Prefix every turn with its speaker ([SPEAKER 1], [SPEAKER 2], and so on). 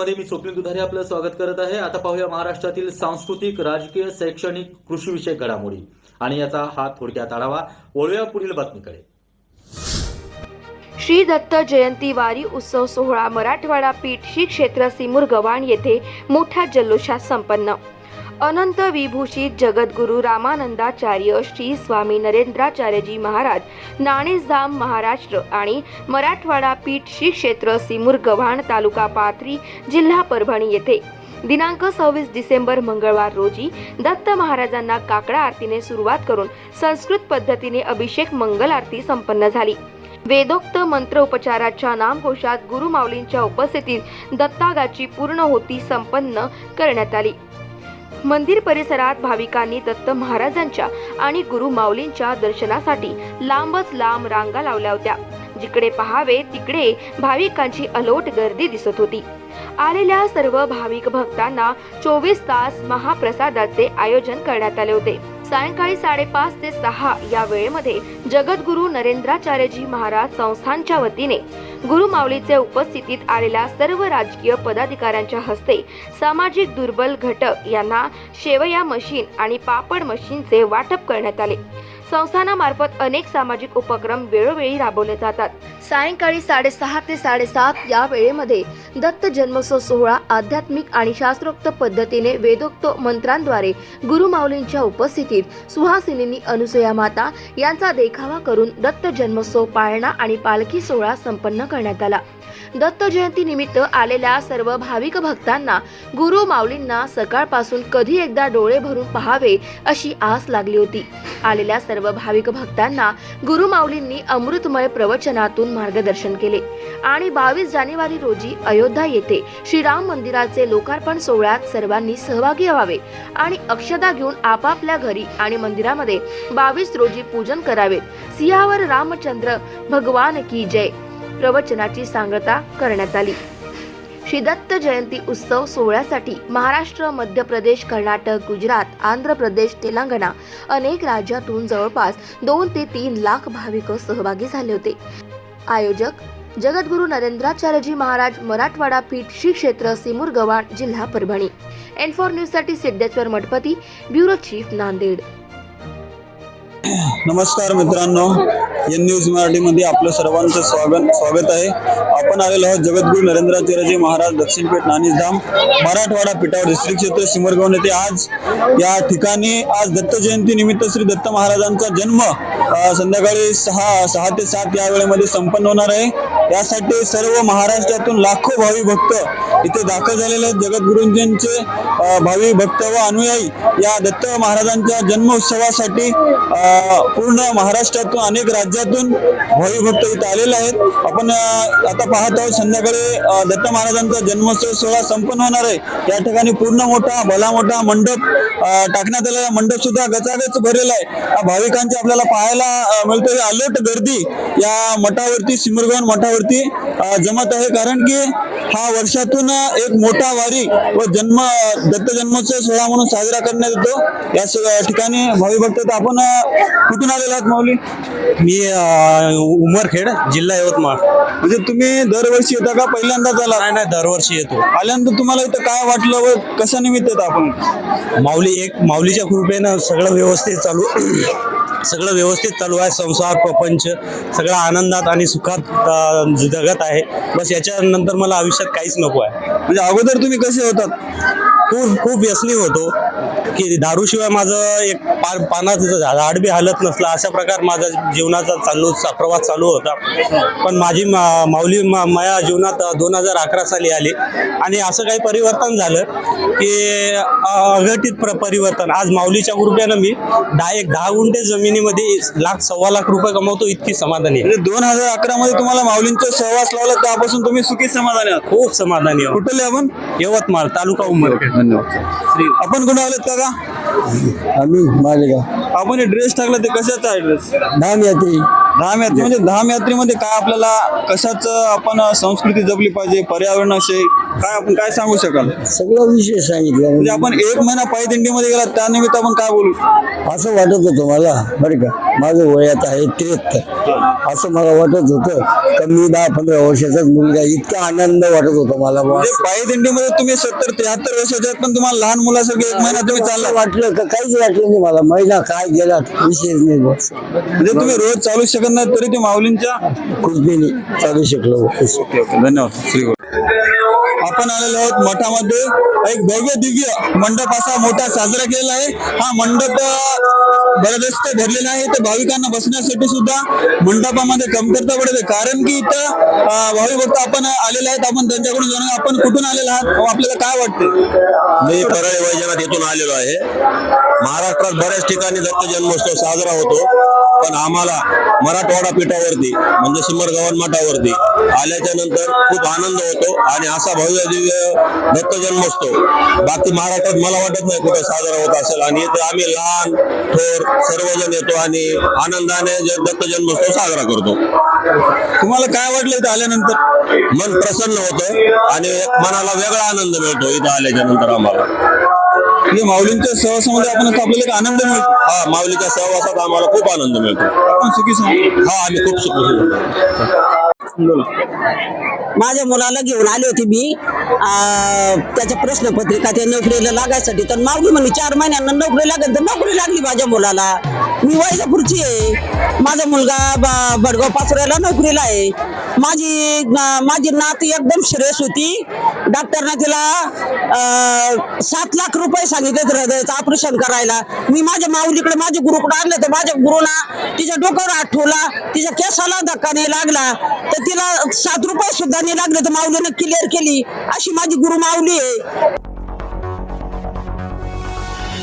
[SPEAKER 1] मध्ये मी स्वप्नील दुधारे आपलं स्वागत करत आहे. आता पाहूया महाराष्ट्रातील सांस्कृतिक राजकीय शैक्षणिक कृषीविषयक घडामोडी. आणि याचा हा थोडक्यात आढावा वळूया पुढील बातमीकडे.
[SPEAKER 2] श्री दत्त जयंती वारी उत्सव सोहळा मराठवाडा पीठ श्री क्षेत्र सिमुर गव्हाण येथे मोठ्या जल्लोषात संपन्न. अनंत विभूषित जगद्गुरु रामानंदाचार्य श्री स्वामी नरेंद्राचार्यजी महाराज नाणेसधाम महाराष्ट्र आणि मराठवाडा पीठ श्री क्षेत्र सिमूर गव्हाण तालुका पाथरी जिल्हा परभणी येथे. दिनांक सव्वीस डिसेंबर मंगळवार रोजी दत्त महाराजांना काकडा आरतीने सुरुवात करून संस्कृत पद्धतीने अभिषेक मंगल आरती संपन्न झाली. वेदोक्त मंत्र उपचाराच्या नामघोषात गुरुमाऊलींच्या उपस्थितीत दत्तागाची पूर्ण होती संपन्न करण्यात आली. मंदिर परिसरात भाविकांनी दत्त महाराजांच्या आणि गुरु माऊलींच्या दर्शनासाठी लांबच लांब रांगा लावल्या होत्या. जिकडे पहावे तिकडे भाविकांची अलोट गर्दी दिसत होती. आलेल्या सर्व भाविक भक्तांना चोवीस तास महाप्रसादाचे आयोजन करण्यात आले होते. सायंकाळी साडेपाच ते सहा या वेळेमध्ये जगद्गुरु नरेंद्राचार्यजी महाराज संस्थानच्या वतीने गुरु माऊलीचे उपस्थितीत आलेल्या सर्व राजकीय पदाधिकाऱ्यांच्या हस्ते सामाजिक दुर्बल घटक यांना शेवया मशीन आणि पापड मशीनचे वाटप करण्यात आले. संस्थानामार्फत अनेक सामाजिक उपक्रम वेळोवेळी राबवले जातात. सायंकाळी साडेसहा ते साडेसात या वेळेमध्ये दत्त जन्मोत्सव सोहळा आध्यात्मिक आणि शास्त्रोक्त पद्धतीने वेदोक्त मंत्रांद्वारे गुरुमाऊलींच्या उपस्थितीत सुहासिनींनी अनुसया माता यांचा देखावा करून दत्त जन्मोत्सव पाळणा आणि पालखी सोहळा संपन्न करण्यात आला. दत्त जयंती निमित्त आलेल्या सर्व भाविक भक्तांना गुरु माऊलींना सकाळपासून कधी एकदा डोळे भरून पहावे अशी आस लागली होती. आलेल्या सर्व भाविक भक्तांना गुरु माऊलींनी अमृतमय प्रवचनातून मार्गदर्शन केले. आणि बावीस जानेवारी रोजी अयोध्या येथे श्रीराम मंदिराचे लोकार्पण सोहळ्यात सर्वांनी सहभागी व्हावे आणि अक्षदा घेऊन आपापल्या घरी आणि मंदिरामध्ये बावीस रोजी पूजन करावे. सिंहावर रामचंद्र भगवान की जय. प्रवचनाची सांगता करण्यात आली. श्री दत्त जयंती उत्सव सोहळ्यासाठी महाराष्ट्र मध्य प्रदेश कर्नाटक गुजरात आंध्र प्रदेश तेलंगणा अनेक राज्यातून जवळपास दोन ते तीन लाख भाविक सहभागी झाले होते. आयोजक जगद्गुरु नरेंद्राचार्यजी महाराज मराठवाडा पीठ श्री क्षेत्र सिमूर गव्हाण जिल्हा परभणी. एन न्यूजसाठी सिद्धेश्वर मठपती ब्युरो चीफ नांदेड.
[SPEAKER 3] नमस्कार मित्रांनो. एन न्यूज मराठीमध्ये आपलं सर्वांचं स्वागत स्वागत आहे. आपण आलेलो आहोत जगद्गुरू नरेंद्राचार्यजी महाराज दक्षिणपेठ नाणीसधाम मराठवाडा पिठावर श्री क्षेत्र सिमरगाव येथे आज या ठिकाणी आज दत्त जयंती निमित्त श्री दत्त महाराजांचा जन्म संध्याकाळी सहा सहा ते सात या वेळेमध्ये संपन्न होणार आहे. यासाठी सर्व महाराष्ट्रातून लाखो भावी भक्त इथे दाखल झालेले आहेत भावी भक्त व अनुयायी या दत्त महाराजांच्या जन्मोत्सवासाठी पूर्ण महाराष्ट्रातून अनेक राज्यातून भावी भक्त इथे आलेले आहेत. आपण आता पाहत आहोत संध्याकाळी दत्त महाराजांचा जन्मोत्सव सोहळा संपन्न होणार आहे. या ठिकाणी पूर्ण मोठा भला मोठा मंडप टाकण्यात आलेला मंडप सुद्धा गचागच भरलेला आहे. भाविकांची आपल्याला पाहायला अ, मिळते अलोट गर्दी. या मठावरती सिमरगवन मठावरती जमत आहे. कारण की हा वर्षातून एक मोठा वारी व जन्म दत्त जन्मोत्सव सोहळा म्हणून साजरा करण्यात येतो. या ठिकाणी भावी भक्त. आपण कुठून आलेला आहात माऊली?
[SPEAKER 4] मी उमरखेड जिल्हा यवतमाळ.
[SPEAKER 3] म्हणजे तुम्ही दरवर्षी येता का? पहिल्यांदाच आला
[SPEAKER 4] नाही नाही दरवर्षी येतो.
[SPEAKER 3] आल्यानंतर तुम्हाला इथं काय वाटलं व कशा निमित्त येत आपण?
[SPEAKER 4] माऊली एक माऊलीच्या कृपेनं सगळं व्यवस्थित चालू. सगळं व्यवस्थित चालू आहे. संसार प्रपंच सगळं आनंदात आणि सुखात जगत आहे. बस याच्यानंतर मला आयुष्यात काहीच नको आहे.
[SPEAKER 3] म्हणजे अगोदर तुम्ही कसे होतात?
[SPEAKER 4] खूप खूप व्यसनी होतो. की दारूशिवाय माझं एक पा पानाचं झाड बी हालत नसलं. अशा प्रकार माझा जीवनाचा चालू प्रवास चालू होता. पण माझी मा- माऊली मा- माझ्या जीवनात दोन हजार अकरा साली आली. आणि असं काही परिवर्तन झालं की अघटित प्र परिवर्तन. आज माऊलीच्या कृपेनं मी दहा एक दहा गुंठे जमिनीमध्ये लाख सव्वा लाख रुपये कमवतो इतकी समाधानी आहे.
[SPEAKER 3] म्हणजे दोन हजार अकरा मध्ये तुम्हाला माऊलींचा सहवास लावला त्यापासून तुम्ही सुखी समाधानी आहात.
[SPEAKER 4] खूप समाधानी आहे
[SPEAKER 3] कुठले आपण?
[SPEAKER 4] यवतमाळ तालुका उमरखेड.
[SPEAKER 3] धन्यवाद. आपण कुठे आलेत का
[SPEAKER 5] आम्ही मालेगाव.
[SPEAKER 3] आपण ड्रेस टाकला ते कशाचा आहे ड्रेस
[SPEAKER 5] धाम यात्री
[SPEAKER 3] धाम यात्रे म्हणजे धाम यात्रेमध्ये काय आपल्याला कशाच आपण संस्कृती जपली पाहिजे पर्यावरण असे काय आपण काय सांगू शकाल?
[SPEAKER 5] सगळं विषय सांगितलं.
[SPEAKER 3] म्हणजे आपण एक महिना पायी दिंडीमध्ये गेला त्यानिमित्त आपण काय बोलू?
[SPEAKER 5] असं वाटत होतं मला बरं का. माझं वय आता आहे त्र्याहत्तर. असं मला वाटत होतं का मी दहा पंधरा वर्षाचाच मुलगा इतका आनंद वाटत होता मला.
[SPEAKER 3] म्हणजे पायी दिंडीमध्ये तुम्ही सत्तर त्र्याहत्तर वर्षाचे आहेत पण तुम्हाला लहान मुलासारखे एक महिना तुम्ही चालला.
[SPEAKER 5] वाटलं का काहीच वाटलं नाही मला. महिना काय गेला विषयच नाही
[SPEAKER 3] म्हणजे तुम्ही रोज चालू शकत नाही तरी ते माऊलींच्या
[SPEAKER 5] कृपेने चालू शकलो
[SPEAKER 3] ओके ओके धन्यवाद श्री गुरु. आपण आलेलो आहोत मठामध्ये. एक भव्य दिव्य मंडप असा मोठा साजरा केलेला आहे. हा मंडप बरदस्त भरलेला आहे. तर भाविकांना बसण्यासाठी सुद्धा मंडपामध्ये कमतरता पडते. कारण की इथं भावी भक्त आपण आलेले आहेत. आपण त्यांच्याकडून जाणून आपण कुठून आलेला आहात? आपल्याला काय वाटते?
[SPEAKER 6] मी परळी वैजनाथ येथून आलेलो आहे. महाराष्ट्रात बऱ्याच ठिकाणी दत्त जन्मोत्सव साजरा होतो. पण आम्हाला मराठवाडा पीठावरती म्हणजे सिमरगव्हाण मठावरती आल्याच्यानंतर खूप आनंद होतो. आणि असा भव्य दिव्य दत्त जन्मोत्सव. बाकी महाराष्ट्रात मला वाटत नाही कुठे साजरा होत असेल. आणि इथे आम्ही लहान थोर सर्वजण येतो आणि आनंदाने दत्त जन्मोत्सव साजरा करतो.
[SPEAKER 3] तुम्हाला काय वाटलं इथं आल्यानंतर?
[SPEAKER 6] मन प्रसन्न होतं आणि एक मनाला वेगळा आनंद मिळतो इथं आल्याच्यानंतर आम्हाला.
[SPEAKER 3] म्हणजे माऊलींच्या सहवासामध्ये आपण आपल्याला एक आनंद मिळतो.
[SPEAKER 6] हा माऊलीच्या सहवासात आम्हाला खूप आनंद मिळतो.
[SPEAKER 3] आपण सुखी
[SPEAKER 6] हा आम्ही खूप सुखी
[SPEAKER 7] माझ्या मुलाला घेऊन आले होते मी त्याच्या प्रश्नपत्रिका त्या नोकरीला लागायसाठी. तर मागली म्हणली चार महिन्यांना नोकरी लागेल तर नोकरी लागली माझ्या मुलाला. मी वैजापूरची आहे. माझा मुलगा बडगाव पाचोऱ्याला नोकरीला आहे. माझी माझी नात एकदम श्रेयस होती. डॉक्टरने तिला सात लाख रुपये सांगितले हृदयाचं ऑपरेशन करायला. मी माझ्या माऊलीकडे माझ्या गुरुकडे आणलं तर माझ्या गुरुला तिच्या डोक्यावर आठवला तिच्या केसाला धक्का नाही लागला. तर तिला सात रुपये सुद्धा नाही लागले. तर माऊलीनं क्लिअर केली. अशी माझी गुरु माऊली आहे.